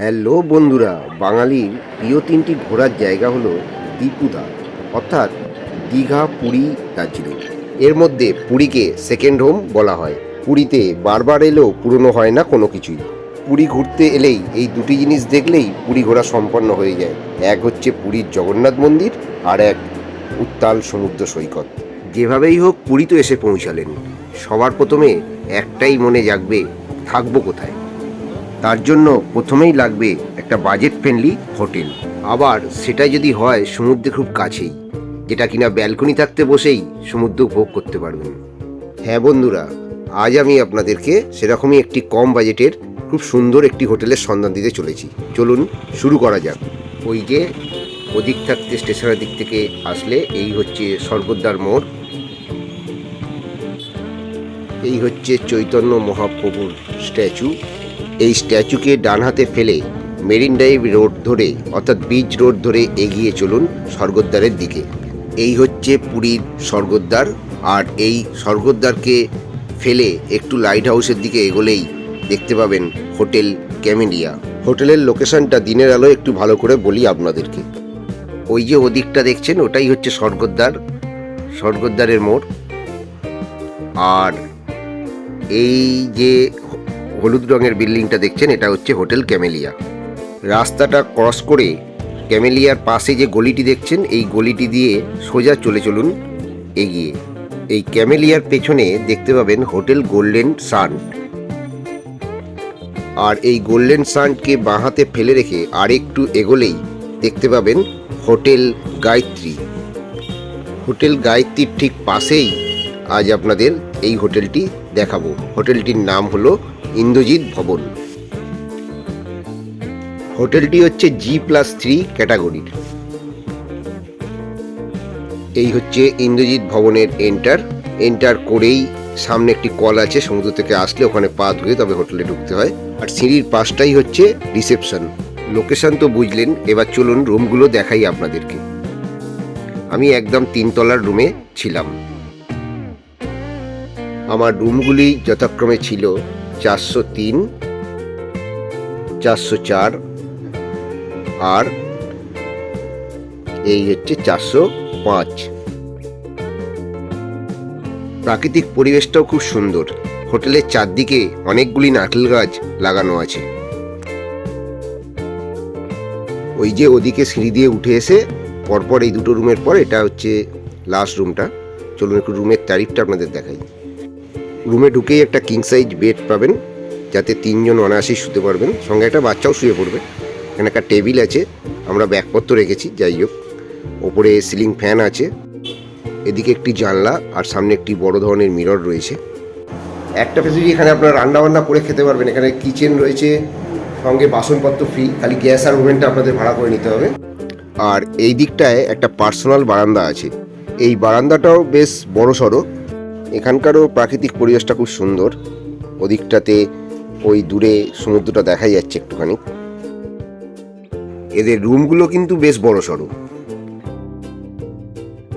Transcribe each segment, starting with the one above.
Hello বন্ধুরা, বাঙালির প্রিয় তিনটি ঘোরার জায়গা হলো দীপুদা অর্থাৎ দীঘা, পুরী, দার্জিলিং। এর মধ্যে পুরীকে সেকেন্ড হোম বলা হয়। পুরীতে বারবার এলেও পুরনো হয় না কোনো কিছুই। পুরী ঘুরতে এলেই এই দুটি জিনিস দেখলেই পুরী ঘোরা সম্পন্ন হয়ে যায়। এক হচ্ছে পুরীর জগন্নাথ মন্দির আর এক উত্তাল সমুদ্র সৈকত। যেভাবেই হোক পুরী তো এসে পৌঁছালেন। সবার প্রথমে একটাই মনে জাগবে, থাকব কোথায়? তার জন্য প্রথমেই লাগবে একটা বাজেট ফ্রেন্ডলি হোটেল। আবার সেটা যদি হয় সমুদ্রে খুব কাছেই, যেটা কিনা ব্যালকনি থাকতে বসেই সমুদ্র ভোগ করতে পারবেন। হ্যাঁ বন্ধুরা, আজ আমি আপনাদেরকে সেরকমই একটি কম বাজেটের, খুব সুন্দর একটি হোটেলের সন্ধান দিতে চলেছি। চলুন শুরু করা যাক। ওই যে ওদিক থাকতে স্টেশনের দিক থেকে আসলে এই হচ্ছে স্বর্গদ্বার মোড়। এই হচ্ছে চৈতন্য মহাপ্রভুর স্ট্যাচু। এই স্ট্যাচুকে ডান হাতে ফেলে মেরিন ড্রাইভ রোড ধরে, অর্থাৎ বিচ রোড ধরে এগিয়ে চলুন স্বর্গদ্বারের দিকে। এই হচ্ছে পুরীর স্বর্গদ্বার, আর এই স্বর্গদ্বারকে ফেলে একটু লাইট হাউসের দিকে এগোলেই দেখতে পাবেন হোটেল ক্যামেলিয়া। হোটেলের লোকেশনটা দিনের আলো একটু ভালো করে বলি আপনাদেরকে। ওই যে ওদিকটা দেখছেন, ওটাই হচ্ছে স্বর্গদ্বার, স্বর্গদ্বারের মোড়। আর এই যে হলুদ রঙের বিল্ডিংটা দেখছেন, এটা হচ্ছে হোটেল ক্যামেলিয়া। রাস্তাটা ক্রস করে ক্যামেলিয়ার পাশে যে গলিটি দেখছেন, এই গলিটি দিয়ে সোজা চলে চলুন এগিয়ে। এই ক্যামেলিয়ার পেছনে দেখতে পাবেন হোটেল গোল্ডেন সান আর এই গোল্ডেন সানকে বাঁহাতে ফেলে রেখে আর একটু এগোলেই দেখতে পাবেন হোটেল গায়ত্রী। হোটেল গায়ত্রীর ঠিক পাশেই আজ আপনাদের এই হোটেলটি দেখাবো। হোটেলটির নাম হলো ইন্দ্রজিৎ ভবন। হোটেলটি হচ্ছে জি প্লাস থ্রি ক্যাটাগরির। এই হচ্ছে ইন্দ্রজিৎ ভবনের এন্টার এন্টার করেই সামনে একটি কল আছে, সমুদ্র থেকে আসলে ওখানে পা ধুয়ে তবে হোটেলে ঢুকতে হয়। আর সিঁড়ির পাশটাই হচ্ছে রিসেপশন। লোকেশন তো বুঝলেন, এবার চলুন রুমগুলো দেখাই আপনাদেরকে। আমি একদম তিনতলার রুমে ছিলাম। আমার রুমগুলি যথাক্রমে ছিল চারশো তিন, চারশো চার, আর এই হচ্ছে চারশো পাঁচ। প্রাকৃতিক পরিবেশটাও খুব সুন্দর। হোটেলের চারদিকে অনেকগুলি নারকেল গাছ লাগানো আছে। ওই যে ওদিকে সিঁড়ি দিয়ে উঠে এসে পরপর এই দুটো রুমের পর এটা হচ্ছে লাস্ট রুমটা চলুন একটু রুমের তারিফটা আপনাদের দেখাই। রুমে ঢুকেই একটা কিং সাইজ বেড পাবেন, যাতে তিনজন অনায়াসই শুতে পারবেন। সঙ্গে একটা বাচ্চাও শুয়ে পড়বে। এখানে একটা টেবিল আছে, আমরা ব্যাগপত্র রেখেছি, যাই হোক। ওপরে সিলিং ফ্যান আছে। এদিকে একটি জানলা, আর সামনে একটি বড় ধরনের মিরর রয়েছে। একটা ফেসিলিটি এখানে আপনারা রান্না বান্না করে খেতে পারবেন। এখানে কিচেন রয়েছে, সঙ্গে বাসনপত্র ফ্রি খালি গ্যাস আর ওভেনটা আপনাদের ভাড়া করে নিতে হবে। আর এই দিকটায় একটা পার্সোনাল বারান্দা আছে। এই বারান্দাটাও বেশ বড় সড়ো এখানকারও প্রাকৃতিক পরিবেশটা খুব সুন্দর। ওদিকটাতে ওই দূরে সমুদ্রটা দেখা যাচ্ছে একটুখানি। এদের রুমগুলো কিন্তু বেশ বড় সড়ো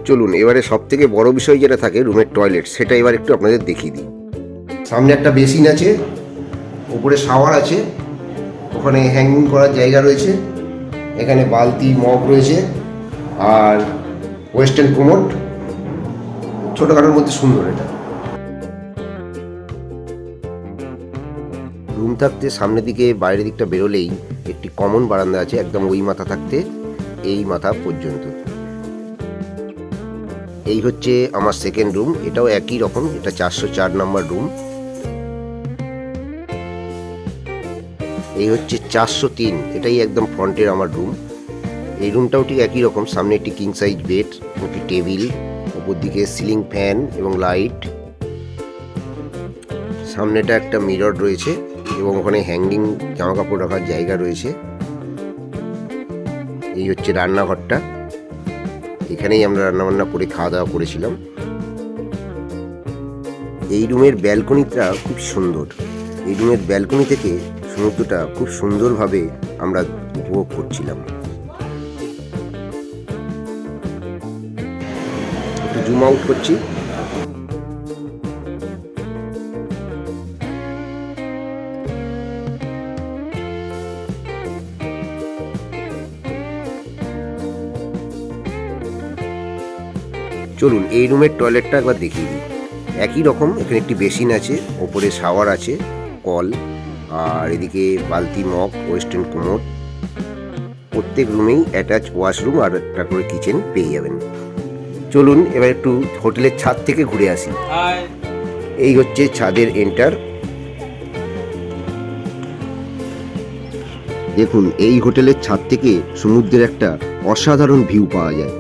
চলুন, এবারে সব থেকে বড় বিষয় যেটা থাকে রুমের টয়লেট, সেটা এবার একটু আপনাদের দেখিয়ে দিই। সামনে একটা বেসিন আছে উপরে শাওয়ার আছে, ওখানে হ্যাঙ্গিং করার জায়গা রয়েছে, এখানে বালতি, মগ রয়েছে, আর ওয়েস্টার্ন কোমোট ছোটোখাটোর মধ্যে সুন্দর এটা। রুম থাকতে সামনের দিকে, বাইরের দিকটা বেরোলেই একটি কমন বারান্দা আছে একদম ওই মাথা থাকতে, এই মাথা পর্যন্ত। এই হচ্ছে আমার সেকেন্ড রুম এটাও একই রকম, এটা চারশো চার নম্বর রুম এই হচ্ছে চারশো তিন, এটাই একদম ফ্রন্টের আমার রুম এই রুমটাও ঠিক একই রকম, সামনে একটি কিং সাইজ বেড একটি টেবিল উপর দিকে সিলিং ফ্যান এবং লাইট। সামনেটা একটা মিরর রয়েছে এবং ওখানে হ্যাঙ্গিং জামা কাপড় রাখার জায়গা রয়েছে। এই হচ্ছে রান্নাঘরটা। এখানেই আমরা রান্নাবান্না করে খাওয়া দাওয়া করেছিলাম। এই রুমের ব্যালকনিটা খুব সুন্দর। এই রুমের ব্যালকনি থেকে সমুদ্রটা খুব সুন্দরভাবে আমরা উপভোগ করছিলাম। জুম আউট করছি। চলুন, এই রুমের টয়লেটটা একবার দেখিয়ে দিই। একই রকম, এখানে একটি বেসিন আছে, ওপরে শাওয়ার আছে, কল, আর এদিকে বালতি, মগ ওয়েস্টার্ন কোমর প্রত্যেক রুমেই অ্যাটাচ ওয়াশরুম আর একটা করে কিচেন পেয়ে যাবেন। চলুন এবার একটু হোটেলের ছাদ থেকে ঘুরে আসি। এই হচ্ছে ছাদের এন্টার। দেখুন এই হোটেলের ছাদ থেকে সমুদ্রের একটা অসাধারণ ভিউ পাওয়া যায়।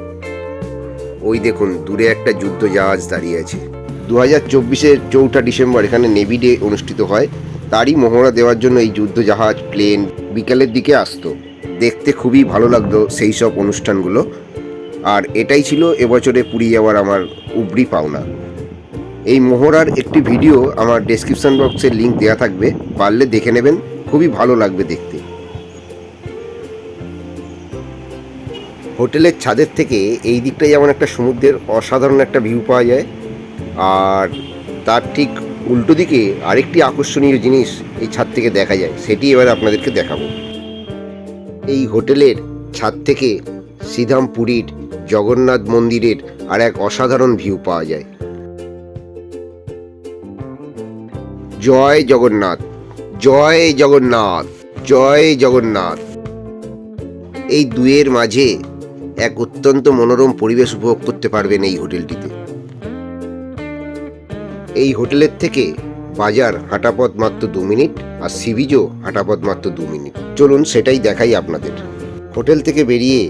ওই দেখুন দূরে একটা যুদ্ধ জাহাজ দাঁড়িয়ে আছে। দু হাজার চব্বিশের চৌঠা ডিসেম্বর এখানে নেভি ডে অনুষ্ঠিত হয়। তারই মহড়া দেওয়ার জন্য এই যুদ্ধ জাহাজ প্লেন বিকালের দিকে আসতো। দেখতে খুবই ভালো লাগতো সেই সব অনুষ্ঠানগুলো। আর এটাই ছিল এবছরে পুরী যাওয়ার আমার উবরি পাওনা। এই মোহরার একটি ভিডিও আমার ডেসক্রিপশন বক্সে লিঙ্ক দেওয়া থাকবে, পারলে দেখে নেবেন, খুবই ভালো লাগবে দেখতে। হোটেলের ছাদের থেকে এই দিকটাই যেমন একটা সমুদ্রের অসাধারণ একটা ভিউ পাওয়া যায়, আর তার ঠিক উল্টো দিকে আরেকটি আকর্ষণীয় জিনিস এই ছাদ থেকে দেখা যায়, সেটি এবার আপনাদেরকে দেখাবো। এই হোটেলের ছাদ থেকে শ্রীধাম পুরীর জগন্নাথ মন্দিরের আর এক অসাধারণ ভিউ পাওয়া যায়। জয় জগন্নাথ জয় জগন্নাথ জয় জগন্নাথ। এই দুয়ের মাঝে এক অত্যন্ত মনোরম পরিবেশ উপভোগ করতে পারবেন এই হোটেলটিতে। এই হোটেলের থেকে বাজার হাঁটাপথ মাত্র দু মিনিট আর সিবিজও হাঁটাপথ মাত্র দু মিনিট। চলুন সেটাই দেখাই আপনাদের। হোটেল থেকে বেরিয়ে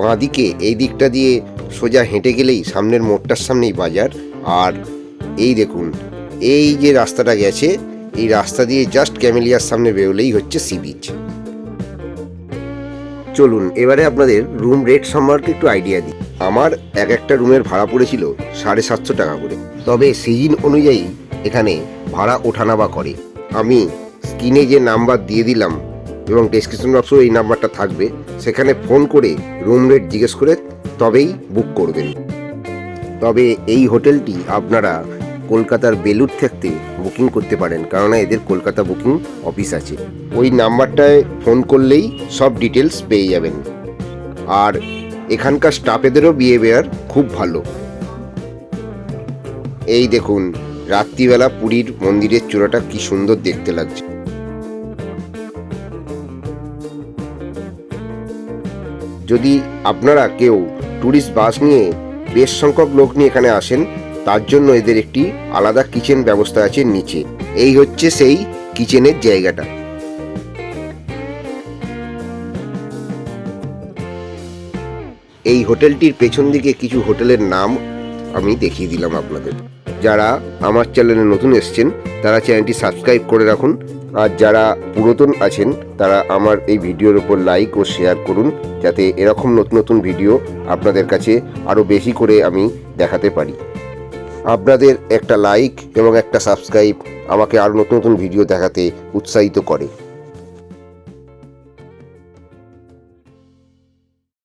বাঁদিকে এই দিকটা দিয়ে সোজা হেঁটে গেলেই সামনের মোড়টার সামনেই বাজার। আর এই দেখুন, এই যে রাস্তাটা গেছে, এই রাস্তা দিয়ে জাস্ট ক্যামেলিয়ার সামনে বেরোলেই হচ্ছে সি বিচ চলুন, এবারে আপনাদের রুম রেট সম্পর্কে একটু আইডিয়া দিই। আমার এক একটা রুমের ভাড়া পড়েছিল সাড়ে সাতশো টাকা করে। তবে সিজন অনুযায়ী এখানে ভাড়া ওঠানামা করে। আমি স্ক্রিনে যে নাম্বার দিয়ে দিলাম এবং ডেসক্রিপশন বক্সেও এই নাম্বারটা থাকবে। সেখানে ফোন করে রুম রেট জিজ্ঞেস করে তবেই বুক করবেন। তবে এই হোটেলটি আপনারা কলকাতার বেলুর থাকতে বুকিং করতে পারেন, কেননা এদের কলকাতা বুকিং অফিস আছে। ওই নাম্বারটায় ফোন করলেই সব ডিটেলস পেয়ে যাবেন। আর এখানকার স্টাফেদেরও বিহেভিয়ার খুব ভালো। এই দেখুন, রাত্রিবেলা পুরীর মন্দিরের চূড়াটা কি সুন্দর দেখতে লাগছে। যদি আপনারা কেউ ট্যুরিস্ট বাস নিয়ে বেশ সংখ্যক লোক নিয়ে এখানে আসেন, তার জন্য এদের একটি আলাদা কিচেন ব্যবস্থা আছে নিচে। এই হচ্ছে সেই কিচেনের জায়গাটা। এই হোটেলটির পেছন দিকে কিছু হোটেলের নাম আমি দেখিয়ে দিলাম আপনাদের। যারা আমার চ্যানেলে নতুন এসছেন, তারা চ্যানেলটি সাবস্ক্রাইব করে রাখুন আর যারা পুরাতন আছেন, তারা আমার এই ভিডিওর উপর লাইক ও শেয়ার করুন, যাতে এরকম নতুন নতুন ভিডিও আপনাদের কাছে আরও বেশি করে আমি দেখাতে পারি। আপনাদের একটা লাইক এবং একটা সাবস্ক্রাইব আমাকে আরও নতুন নতুন ভিডিও দেখাতে উৎসাহিত করে।